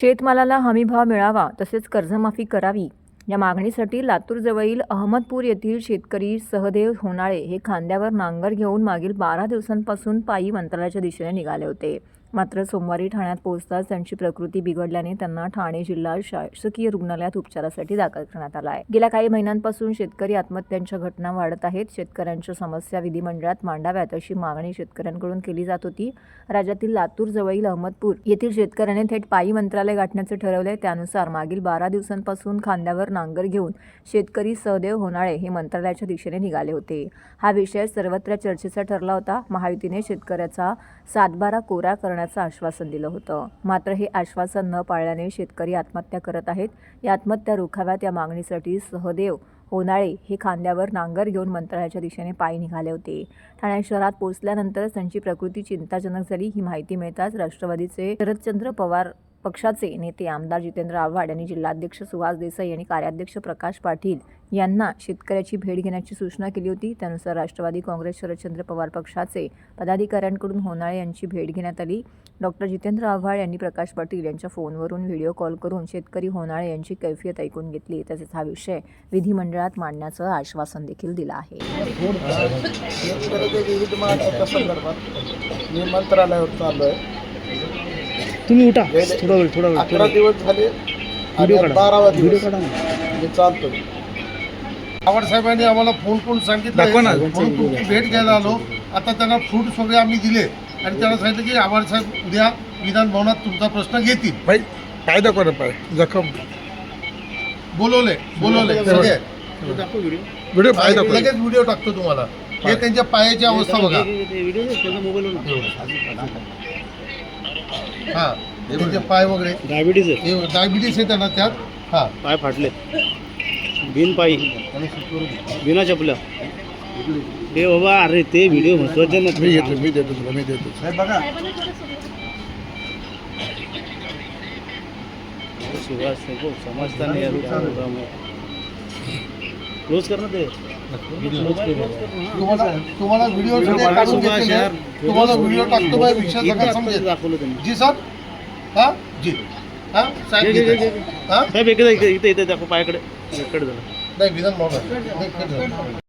शेतमालाला हमीभाव मिळावा तसेच कर्जमाफी करावी. या मागणीसाठी लातूरजवळील अहमदपूर येथील शेतकरी सहदेव होणाळे हे खांद्यावर नांगर घेऊन मागील बारा दिवसांपासून पायी मंत्रालयाच्या दिशेने निघाले होते. मात्र सोमवारी ठाण्यात पोहोचताच त्यांची प्रकृती बिघडल्याने त्यांना ठाणे जिल्हा शासकीय रुग्णालयात उपचारासाठी दाखल करण्यात आला आहे. गेल्या काही महिन्यांपासून शेतकरी आत्महत्यांच्या घटना वाढत आहेत. शेतकऱ्यांच्या समस्या विधिमंडळात मांडाव्यात अशी मागणी शेतकऱ्यांकडून केली जात होती. राज्यातील लातूर जवळील अहमदपूर येथील शेतकऱ्याने थेट पायी मंत्रालय गाठण्याचे ठरवले. त्यानुसार मागील बारा दिवसांपासून खांद्यावर नांगर घेऊन शेतकरी सहदेव होनाळे हे मंत्रालयाच्या दिशेने निघाले होते. हा विषय सर्वत्र चर्चेचा ठरला होता. महायुतीने शेतकऱ्याचा सातबारा कोरा करण्याचं आश्वासन दिलं होतं. मात्र हे आश्वासन न पाळल्याने शेतकरी आत्महत्या करत आहेत. या आत्महत्या रोखाव्यात या मागणीसाठी सहदेव होनाळे हे खांद्यावर नांगर घेऊन मंत्रालयाच्या दिशेने पायी निघाले होते. ठाणे शहरात पोहोचल्यानंतर त्यांची प्रकृती चिंताजनक झाली. ही माहिती मिळताच राष्ट्रवादीचे शरदचंद्र पवार पक्षाचे नेते आमदार जितेंद्र आव्हाड यांनी जिल्हाध्यक्ष सुहास देसाई आणि कार्याध्यक्ष प्रकाश पाटील यांना शेतकऱ्याची भेट घेण्याची सूचना केली होती. त्यानुसार राष्ट्रवादी काँग्रेस शरदचंद्र पवार पक्षाचे पदाधिकाऱ्यांकडून होनाळे यांची भेट घेण्यात आली. डॉक्टर जितेंद्र आव्हाड यांनी प्रकाश पाटील यांच्या फोनवरून व्हिडिओ कॉल करून शेतकरी होनाळे यांची कैफियत ऐकून घेतली. तसेच हा विषय विधिमंडळात मांडण्याचं आश्वासन देखील दिलं आहे. तुम्ही उठा थोडा वेळ थोडा वेळ अकरा दिवस झाले आणि व्हिडिओ काढा बारावा व्हिडिओ दिवस काढा ना. मी चालतोय आव्हाड साहेबांनी आम्हाला फोन करून सांगितलं दाखवा ना. म्हणून तुमची भेट घ्यायला आलो आता त्यांना फ्रूट सगळे आम्ही दिले आणि त्यांना सांगितलं की आव्हाड साहेब उद्या विधान भवनात तुमचा प्रश्न घेतील भाई पाय दाखवा ना पाय जखम बोलवले बोलवले सगळे व्हिडिओ पाय दाखवा लगेच व्हिडिओ टाकतो तुम्हाला हे त्यांच्या पायाची अवस्था बघा हा त्यांचे पाय वगैरे. डायबिटीज आहे. हे डायबिटीस आहे त्यांना त्यात? हा. पाय फाटले. बिन पायी. बिना चपल्या. ते बाबा अरे ते व्हिडिओ महत्त्वाचे ना. मी घेतो मी देतो तुला मी देतो. बघा. सुभाष नको समजता नाही यार क्लोज कर ना ते. तुम्हाला तुम्हाला व्हिडिओ काढून घेतलेले आहे. तुम्हाला व्हिडिओ टाकतो माझ्या विषय सगळं समजेल. दाखवलं त्यांनी. जी सर? हा? जी. हा? साहेब. हा? साहेब इकडे इकडे इथे इथे दाखव पायाकडे. इकडे झालं नाही विधान भवन. नाही.